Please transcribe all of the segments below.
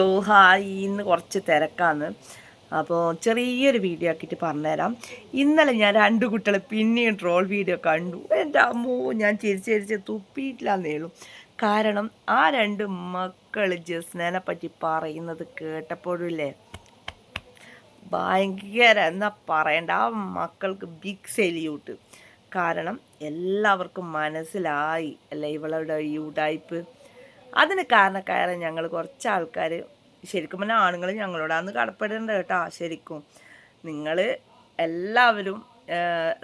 ഓ hi ഇന്ന് കുറച്ച് തിരക്കാണ് അപ്പോൾ ചെറിയൊരു വീഡിയോ ആക്കിയിട്ട് പറഞ്ഞുതരാം. ഇന്നലെ ഞാൻ രണ്ട് കുട്ടികളെ പിന്നെയും ട്രോൾ വീഡിയോ കണ്ടു. എന്റെ അമ്മോ ഞാൻ ചിരിച്ച് ചിരിച്ച് തുപ്പിയിട്ടില്ലാന്നേ കാരണം ആ രണ്ട് മക്കൾ ജസ്നേനെ പറ്റി പറയുന്നത് കേട്ടപ്പോഴില്ലേ? ഭയങ്കര എന്നാ പറയണ്ട ആ മക്കൾക്ക് ബിഗ് സെല്യൂട്ട് കാരണം എല്ലാവർക്കും മനസ്സിലായി അല്ലേ? ഇവളുടെ ഈ ഉടായ്പ്. അതിന് കാരണക്കാരെ ഞങ്ങൾ കുറച്ച് ആൾക്കാർ ശരിക്കും പറഞ്ഞാൽ ആണുങ്ങൾ ഞങ്ങളോടാന്ന് കടപ്പെടേണ്ടത് കടപ്പെടേണ്ട കേട്ടോ. ശരിക്കും. നിങ്ങൾ എല്ലാവരും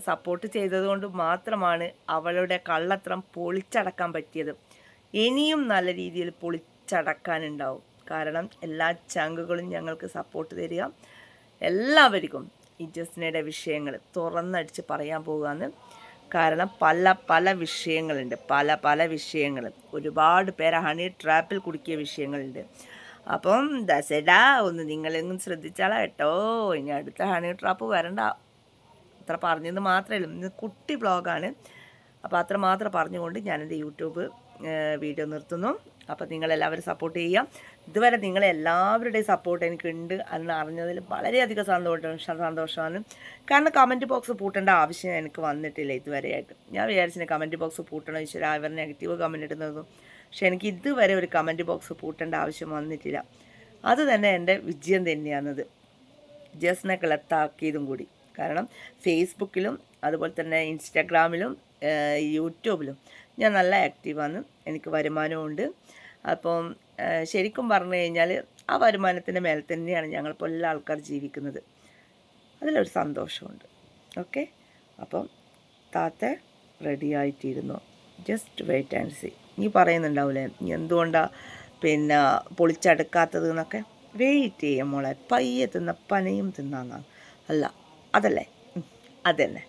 സപ്പോർട്ട് ചെയ്തതുകൊണ്ട് മാത്രമാണ് അവളുടെ കള്ളത്രം പൊളിച്ചടക്കാൻ പറ്റിയത്. ഇനിയും നല്ല രീതിയിൽ പൊളിച്ചടക്കാനുണ്ടാവും. കാരണം എല്ലാ ചങ്കുകളും ഞങ്ങൾക്ക് സപ്പോർട്ട് തരിക. എല്ലാവർക്കും ഈ ജസ്നയുടെ വിഷയങ്ങൾ തുറന്നടിച്ച് പറയാൻ പോകുകയെന്ന് കാരണം പല പല വിഷയങ്ങളുണ്ട്. പല പല വിഷയങ്ങൾ. ഒരുപാട് പേര് ഹണി ട്രാപ്പിൽ കുടുക്കിയ വിഷയങ്ങളുണ്ട്. അപ്പം ദസഡാ ഒന്ന് നിങ്ങളെങ്ങും ശ്രദ്ധിച്ചാളാ കേട്ടോ. ഇനി അടുത്ത ഹണി ട്രാപ്പ് വരണ്ട. അത്ര പറഞ്ഞെന്ന് മാത്രമേ ഉള്ളൂ. കുട്ടി ബ്ലോഗാണ് അപ്പോൾ അത്ര മാത്രം പറഞ്ഞുകൊണ്ട് ഞാനെന്റെ യൂട്യൂബ് വീഡിയോ നിർത്തുന്നു. അപ്പോൾ നിങ്ങളെല്ലാവരും സപ്പോർട്ട് ചെയ്യാം ഇതുവരെ നിങ്ങളെല്ലാവരുടെയും സപ്പോർട്ട് എനിക്കുണ്ട്. എന്ന് അറിഞ്ഞതിൽ വളരെയധികം സന്തോഷം സന്തോഷമാണ്. കാരണം കമന്റ് ബോക്സ് പൂട്ടേണ്ട ആവശ്യം എനിക്ക് വന്നിട്ടില്ല ഇതുവരെയായിട്ട്. ഞാൻ വിചാരിച്ചിന് കമന്റ് ബോക്സ് പൂട്ടണം. ഈശ്വര അവർ നെഗറ്റീവ് കമന്റ് ഇടുന്നതും. പക്ഷേ എനിക്ക് ഇതുവരെ ഒരു കമന്റ് ബോക്സ് പൂട്ടേണ്ട ആവശ്യം വന്നിട്ടില്ല. അത് തന്നെ എന്റെ വിജയം തന്നെയാണത്. ജസ്നെ കിളത്താക്കിയതും കൂടി. കാരണം ഫേസ്ബുക്കിലും അതുപോലെ തന്നെ ഇൻസ്റ്റാഗ്രാമിലും യൂട്യൂബിലും. ഞാൻ നല്ല ആക്റ്റീവാണ്. എനിക്ക് വരുമാനമുണ്ട് അപ്പം ശരിക്കും പറഞ്ഞു കഴിഞ്ഞാൽ ആ വരുമാനത്തിന്റെ മേലെ തന്നെയാണ് ഞങ്ങളിപ്പോൾ എല്ലാ ആൾക്കാർ ജീവിക്കുന്നത്. അതിലൊരു സന്തോഷമുണ്ട്. ഓക്കെ? അപ്പം താത്ത റെഡി ആയിട്ടിരുന്നു. ജസ്റ്റ് വെയിറ്റ് ആൻഡ് സി നീ പറയുന്നുണ്ടാവില്ലേ നീ എന്തുകൊണ്ടാണ് പിന്നെ പൊളിച്ചടുക്കാത്തത് എന്നൊക്കെ? വെയിറ്റ് ചെയ്യാം മോളെ. പയ്യെ തിന്ന പനയും തിന്നാന്നാണ് അല്ല അതല്ലേ? അതന്നെ.